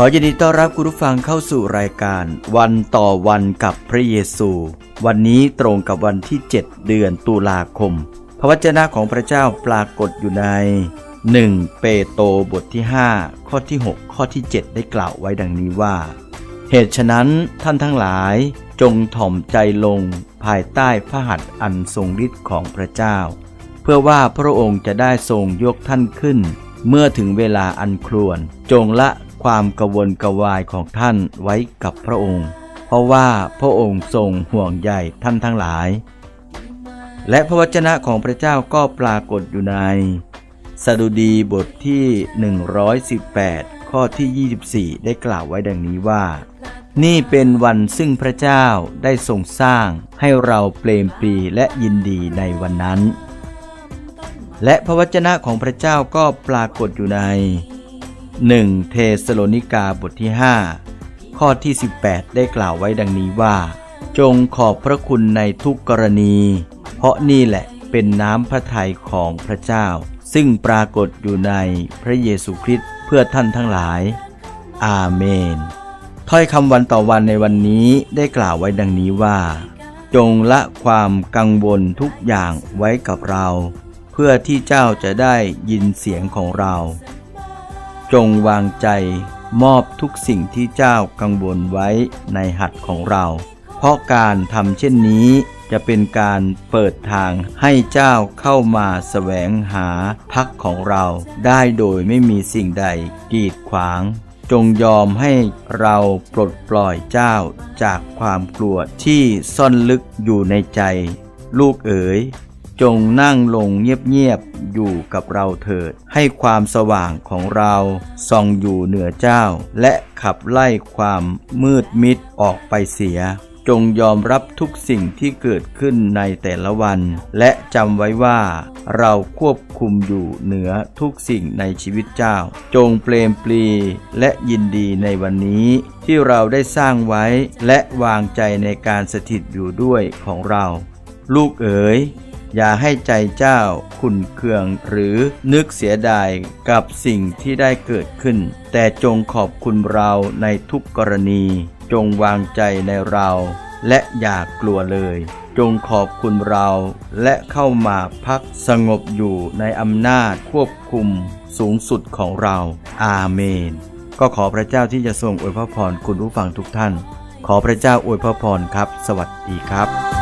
ขอยินดีต้อนรับคุณผู้ฟังเข้าสู่รายการ วันต่อวันกับพระเยซู วันนี้ตรงกับวันที่ 7 เดือนตุลาคม พระวจนะของพระเจ้าปรากฏอยู่ใน 1 เปโตรบทที่ 5 ข้อที่ 6 ข้อที่ 7 ได้กล่าวไว้ดังนี้ว่า เหตุฉะนั้นท่านทั้งหลายจงถ่อมใจลงภายใต้พระหัตถ์อันทรงฤทธิ์ของพระเจ้า เพื่อว่าพระองค์จะได้ทรงยกท่านขึ้น เมื่อถึงเวลาอันครวญจงละ ความกระวนกระวายของท่านไว้กับพระองค์ เพราะว่าพระองค์ทรงห่วงใยท่านทั้งหลาย และพระวจนะของพระเจ้าก็ปรากฏอยู่ใน สดุดีบทที่ 118 ข้อที่ 24 ได้กล่าวไว้ดังนี้ว่า นี่เป็นวันซึ่งพระเจ้าได้ทรงสร้างให้เราเปลมปรีและยินดีในวันนั้น และพระวจนะของพระเจ้าก็ปรากฏอยู่ใน 1 เทสโลนิกาบทที่ 5 ข้อที่ 18 ได้กล่าวไว้ดังนี้ว่า จงขอบพระคุณในทุกกรณี เพราะนี่แหละเป็นน้ำพระทัยของพระเจ้า ซึ่งปรากฏอยู่ในพระเยซูคริสต์เพื่อท่านทั้งหลาย อาเมน ถ้อยคำวันต่อวันในวันนี้ได้กล่าวไว้ดังนี้ว่า จงละความกังวลทุกอย่างไว้กับเรา เพื่อที่เจ้าจะได้ยินเสียงของเรา จงวางใจมอบทุกสิ่งที่เจ้ากังวลไว้ในหัดของเรา เพราะการทำเช่นนี้จะเป็นการเปิดทางให้เจ้าเข้ามาแสวงหาพักของเรา ได้โดยไม่มีสิ่งใดกีดขวาง จงยอมให้เราปลดปล่อยเจ้าจากความกลัวที่ซ่อนลึกอยู่ในใจ ลูกเอ๋ย จงนั่งลงเงียบๆอยู่กับเราเถิด ให้ความสว่างของเราส่องอยู่เหนือเจ้า และขับไล่ความมืดมิดออกไปเสีย จงยอมรับทุกสิ่งที่เกิดขึ้นในแต่ละวัน และจำไว้ว่า เราควบคุมอยู่เหนือทุกสิ่งในชีวิตเจ้า จงเปลมปลีและยินดีในวันนี้ ที่เราได้สร้างไว้และวางใจในการสถิตอยู่ด้วยของเรา ลูกเอ๋ย อย่าให้ใจเจ้าขุนเคืองหรือนึกเสียดายกับสิ่งที่ได้เกิดขึ้น แต่จงขอบคุณเราในทุกกรณี จงวางใจในเรา และอย่ากลัวเลย จงขอบคุณเราและเข้ามาพักสงบอยู่ในอำนาจควบคุมสูงสุดของเรา อาเมน ก็ขอพระเจ้าที่จะทรงอวยพระพรคุณผู้ฟังทุกท่าน ขอพระเจ้าอวยพระพรครับ สวัสดีครับ